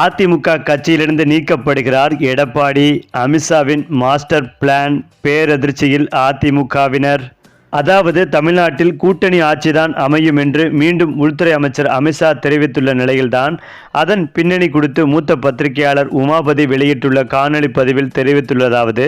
அதிமுக கட்சியிலிருந்து நீக்கப்படுகிறார் எடப்பாடி. அமித்ஷாவின் மாஸ்டர் பிளான் பேரதிர்ச்சியில் அதிமுகவினர். அதாவது தமிழ்நாட்டில் கூட்டணி ஆட்சிதான் அமையும் என்று மீண்டும் உள்துறை அமைச்சர் அமித்ஷா தெரிவித்துள்ள நிலையில்தான் அதன் பின்னணி குறித்து மூத்த பத்திரிகையாளர் உமாபதி வெளியிட்டுள்ள காணொளி பதிவில் தெரிவித்துள்ளதாவது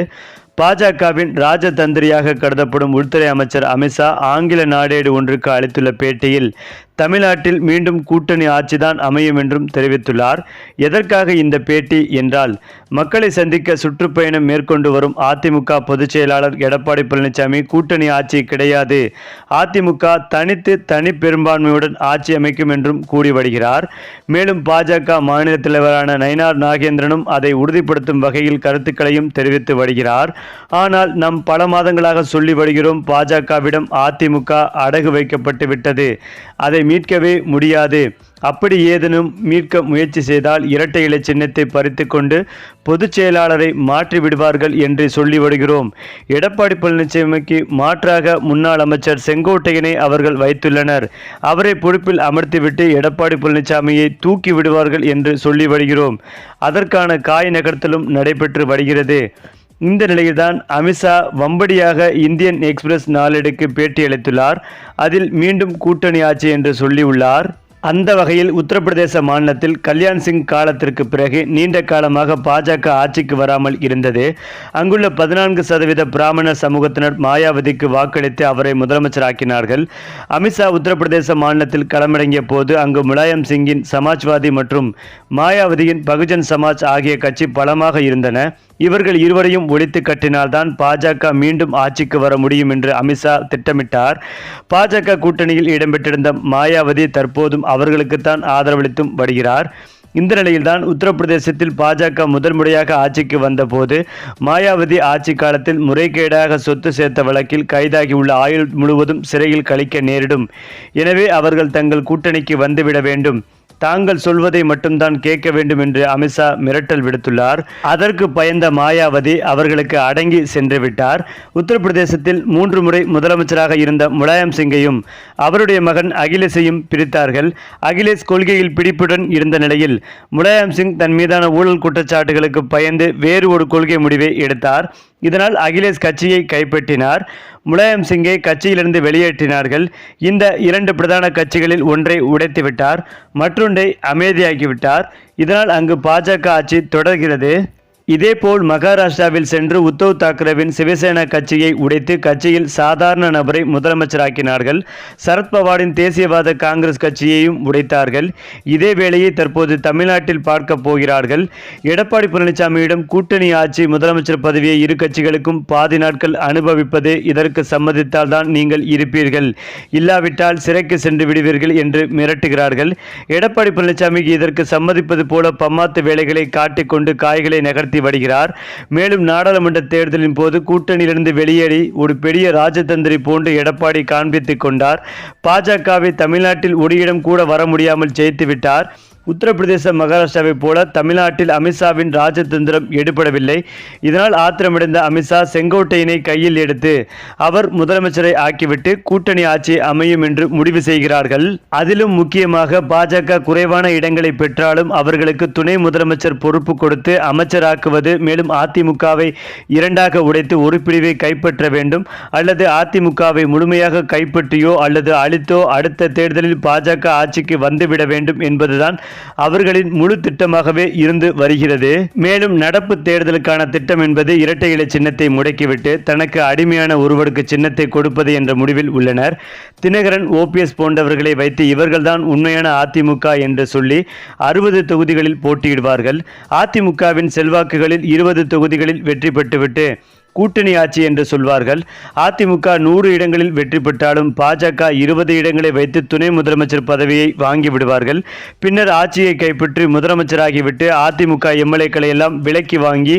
பாஜகவின் ராஜதந்திரியாக கருதப்படும் உள்துறை அமைச்சர் அமித்ஷா ஆங்கில நாடேடு ஒன்றுக்கு அளித்துள்ள பேட்டியில் தமிழ்நாட்டில் மீண்டும் கூட்டணி ஆட்சிதான் அமையும் என்றும் தெரிவித்துள்ளார். எதற்காக இந்த பேட்டி என்றால் மக்களை சந்திக்க சுற்றுப்பயணம் மேற்கொண்டு வரும் அதிமுக பொதுச் செயலாளர் எடப்பாடி பழனிசாமி கூட்டணி ஆட்சி கிடையாது. அதிமுக தனித்து தனி பெரும்பான்மையுடன் ஆட்சி அமைக்கும் என்றும் கூறி வருகிறார். மேலும் பாஜக மாநில தலைவரான நயினார் நாகேந்திரனும் அதை உறுதிப்படுத்தும் வகையில் கருத்துக்களையும் தெரிவித்து வருகிறார். ஆனால் நம் பல மாதங்களாக சொல்லி வருகிறோம் பாஜகவிடம் அதிமுக அடகு வைக்கப்பட்டு விட்டது. அதை மீட்கவே முடியாது. அப்படி ஏதேனும் மீட்க முயற்சி செய்தால் இரட்டை இலை சின்னத்தை பறித்து கொண்டு பொதுச் செயலாளரை மாற்றி விடுவார்கள் என்று சொல்லி வருகிறோம். எடப்பாடி பழனிசாமிக்கு மாற்றாக முன்னாள் அமைச்சர் செங்கோட்டையனை அவர்கள் வைத்துள்ளனர். அவரை பொறுப்பில் அமர்த்திவிட்டு எடப்பாடி பழனிசாமியை தூக்கி விடுவார்கள் என்று சொல்லி வருகிறோம். அதற்கான காய் நகர்த்தலும் நடைபெற்று வருகிறது. இந்த நிலையில்தான் அமித்ஷா வம்படியாக இந்தியன் எக்ஸ்பிரஸ் நாளேடுக்கு பேட்டியளித்துள்ளார் அதில் மீண்டும் கூட்டணி ஆட்சி என்று சொல்லியுள்ளார். அந்த வகையில் உத்தரப்பிரதேச மாநிலத்தில் கல்யாண் சிங் காலத்திற்கு பிறகு நீண்ட காலமாக பாஜக ஆட்சிக்கு வராமல் இருந்தது. அங்குள்ள பதினான்கு சதவீத பிராமண சமூகத்தினர் மாயாவதிக்கு வாக்களித்து அவரை முதலமைச்சராக்கினார்கள். அமித்ஷா உத்தரப்பிரதேச மாநிலத்தில் களமிறங்கிய போது அங்கு முலாயம் சிங்கின் சமாஜ்வாதி மற்றும் மாயாவதியின் பகுஜன் சமாஜ் ஆகிய கட்சி பலமாக இருந்தன. இவர்கள் இருவரையும் ஒழித்து கட்டினால்தான் பாஜக மீண்டும் ஆட்சிக்கு வர முடியும் என்று அமித்ஷா திட்டமிட்டார். பாஜக கூட்டணியில் இடம்பெற்றிருந்த மாயாவதி தற்போதும் அவர்களுக்குத்தான் ஆதரவளித்தும் வருகிறார். இந்த நிலையில்தான் உத்தரப்பிரதேசத்தில் பாஜக முதல் முறையாக ஆட்சிக்கு வந்தபோது மாயாவதி ஆட்சி காலத்தில் முறைகேடாக சொத்து சேர்த்த வழக்கில் கைதாகியுள்ள ஆயுள் முழுவதும் சிறையில் கழிக்க நேரிடும். எனவே அவர்கள் தங்கள் கூட்டணிக்கு வந்துவிட வேண்டும். தாங்கள் சொல்வதை மட்டும்தான் கேட்க வேண்டும் என்று அமித்ஷா மிரட்டல் விடுத்துள்ளார். அதற்கு பயந்த மாயாவதி அவர்களுக்கு அடங்கி சென்று விட்டார். உத்தரப்பிரதேசத்தில் மூன்று முறை முதலமைச்சராக இருந்த முலாயம் சிங்கையும் அவருடைய மகன் அகிலேஷையும் பிரித்தார்கள். அகிலேஷ் கொள்கையில் பிடிப்புடன் இருந்த நிலையில் முலாயம் சிங் தன் மீதான ஊழல் குற்றச்சாட்டுகளுக்கு பயந்து வேறு ஒரு கொள்கை முடிவை எடுத்தார். இதனால் அகிலேஷ் கட்சியை கைப்பற்றினார். முலாயம் சிங்கை கட்சியிலிருந்து வெளியேற்றினார்கள். இந்த இரண்டு பிரதான கட்சிகளில் ஒன்றை உடைத்துவிட்டார் மற்றொன்றை அமைதியாக்கிவிட்டார். இதனால் அங்கு பாஜக ஆட்சி தொடர்கிறது. இதேபோல் மகாராஷ்டிராவில் சென்று உத்தவ் தாக்கரேவின் சிவசேனா கட்சியை உடைத்து கட்சியில் சாதாரண நபரை முதலமைச்சராக்கினார்கள். சரத்பவாரின் தேசியவாத காங்கிரஸ் கட்சியையும் உடைத்தார்கள். இதே வேளையை தற்போது தமிழ்நாட்டில் பார்க்க போகிறார்கள். எடப்பாடி பழனிசாமியிடம் கூட்டணி ஆட்சி முதலமைச்சர் பதவியை இரு கட்சிகளுக்கும் பாதி நாட்கள் அனுபவிப்பது இதற்கு சம்மதித்தால் தான் நீங்கள் இருப்பீர்கள். இல்லாவிட்டால் சிறைக்கு சென்று விடுவீர்கள் என்று மிரட்டுகிறார்கள். எடப்பாடி பழனிசாமிக்கு இதற்கு சம்மதிப்பது போல பம்மாத்து வேலைகளை காட்டிக்கொண்டு காய்களை நகர்த்தி நடத்தி வருகிறார். மேலும் நாடாளுமன்ற தேர்தலின் போது கூட்டணியிலிருந்து வெளியேறி ஒரு பெரிய ராஜதந்திரி போன்று எடப்பாடி காண்பித்துக் கொண்டார். பாஜகவை தமிழ்நாட்டில் ஒரு இடம் கூட வர முடியாமல் ஜெயித்து விட்டார். உத்தரப்பிரதேச மகாராஷ்டிராவைப் போல தமிழ்நாட்டில் அமித்ஷாவின் ராஜதந்திரம் எடுபடவில்லை. இதனால் ஆத்திரமடைந்த அமித்ஷா செங்கோட்டையினை கையில் எடுத்து அவர் முதலமைச்சரை ஆக்கிவிட்டு கூட்டணி ஆட்சி அமையும் என்று முடிவு செய்கிறார்கள். அதிலும் முக்கியமாக பாஜக குறைவான இடங்களை பெற்றாலும் அவர்களுக்கு துணை முதலமைச்சர் பொறுப்பு கொடுத்து அமைச்சராக்குவது மேலும் அதிமுகவை இரண்டாக உடைத்து ஒரு பிரிவை கைப்பற்ற வேண்டும். அல்லது அதிமுகவை முழுமையாக கைப்பற்றியோ அல்லது அழித்தோ அடுத்த தேர்தலில் பாஜக ஆட்சிக்கு வந்துவிட வேண்டும் என்பதுதான் அவர்களின் முழு திட்டமாகவே இருந்து வருகிறது. மேலும் நடப்பு தேர்தலுக்கான திட்டம் என்பது இரட்டை இலை சின்னத்தை முடக்கிவிட்டு தனக்கு அடிமையான ஒருவருக்கு சின்னத்தை கொடுப்பது என்ற முடிவில் உள்ளனர். தினகரன் ஓபிஎஸ் போன்றவர்களை வைத்து இவர்கள்தான் உண்மையான அதிமுக என்று சொல்லி அறுபது தொகுதிகளில் போட்டியிடுவார்கள். அதிமுகவின் செல்வாக்குகளில் இருபது தொகுதிகளில் வெற்றி பெற்றுவிட்டு கூட்டணி ஆட்சி என்று சொல்வார்கள். அதிமுக நூறு இடங்களில் வெற்றி பெற்றாலும் பாஜக இருபது இடங்களை வைத்து துணை முதலமைச்சர் பதவியை வாங்கி விடுவார்கள். பின்னர் ஆட்சியை கைப்பற்றி முதலமைச்சராகிவிட்டு அதிமுக எம்எல்ஏக்களை எல்லாம் விலக்கி வாங்கி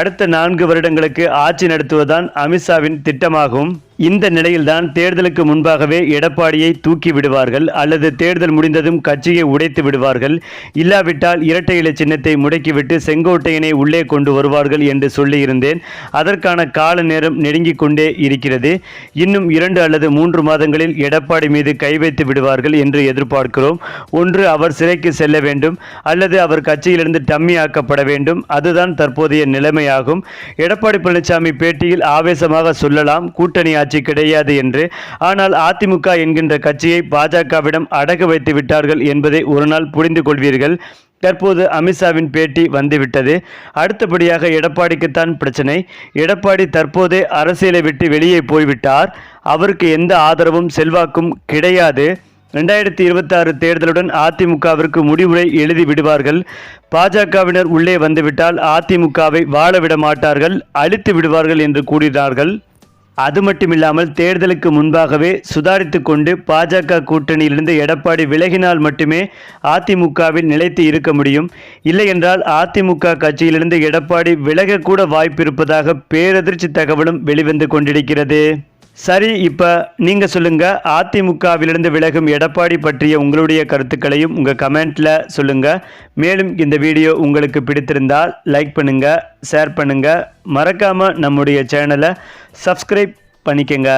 அடுத்த நான்கு வருடங்களுக்கு ஆட்சி நடத்துவதுதான் அமித்ஷாவின் திட்டமாகும். இந்த நிலையில்தான் தேர்தலுக்கு முன்பாகவே எடப்பாடியை தூக்கி விடுவார்கள் அல்லது தேர்தல் முடிந்ததும் கட்சியை உடைத்து விடுவார்கள். இல்லாவிட்டால் இரட்டை இலை சின்னத்தை முடக்கிவிட்டு செங்கோட்டையனை உள்ளே கொண்டு வருவார்கள் என்று சொல்லியிருந்தேன். அதற்கான கால நேரம் நெருங்கிக் கொண்டே இருக்கிறது. இன்னும் இரண்டு அல்லது மூன்று மாதங்களில் எடப்பாடி மீது கை வைத்து விடுவார்கள் என்று எதிர்பார்க்கிறோம். ஒன்று அவர் சிறைக்கு செல்ல வேண்டும் அல்லது அவர் கட்சியிலிருந்து டம்மி ஆக்கப்பட வேண்டும். அதுதான் தற்போதைய நிலைமையாகும். எடப்பாடி பழனிசாமி பேட்டியில் ஆவேசமாக சொல்லலாம் கூட்டணி ஆட்சி கிடையாது என்று. ஆனால் அதிமுக என்கின்ற கட்சியை பாஜகவிடம் அடகு வைத்து விட்டார்கள் என்பதை ஒரு நாள் புரிந்து கொள்வீர்கள். தற்போது அமித்ஷாவின் பேட்டி வந்துவிட்டது. அடுத்தபடியாக எடப்பாடிக்குத்தான் பிரச்சனை. எடப்பாடி தற்போதே அரசியலை விட்டு வெளியே போய்விட்டார். அவருக்கு எந்த ஆதரவும் செல்வாக்கும் கிடையாது. ரெண்டாயிரத்தி இருபத்தாறு தேர்தலுடன் அதிமுகவிற்கு முடிவுரை எழுதி விடுவார்கள். பாஜகவினர் உள்ளே வந்துவிட்டால் அதிமுகவை வாழ விட மாட்டார்கள் அழித்து விடுவார்கள் என்று கூறினார்கள். அது மட்டுமில்லாமல் தேர்தலுக்கு முன்பாகவே சுதாரித்து கொண்டு பாஜக கூட்டணியிலிருந்து எடப்பாடி விலகினால் மட்டுமே அதிமுகவில் நிலைத்து இருக்க முடியும். இல்லையென்றால் அதிமுக கட்சியிலிருந்து எடப்பாடி விலகக்கூட வாய்ப்பிருப்பதாக பேரதிர்ச்சி தகவலும் வெளிவந்து கொண்டிருக்கிறது. சரி இப்போ நீங்கள் சொல்லுங்கள் அதிமுகவிலிருந்து விலகும் எடப்பாடி பற்றிய உங்களுடைய கருத்துக்களையும் உங்கள் கமெண்ட்டில் சொல்லுங்கள் மேலும் இந்த வீடியோ உங்களுக்கு பிடித்திருந்தால் லைக் பண்ணுங்கள் ஷேர் பண்ணுங்கள் மறக்காமல் நம்முடைய சேனலை சப்ஸ்கிரைப் பண்ணிக்கங்க.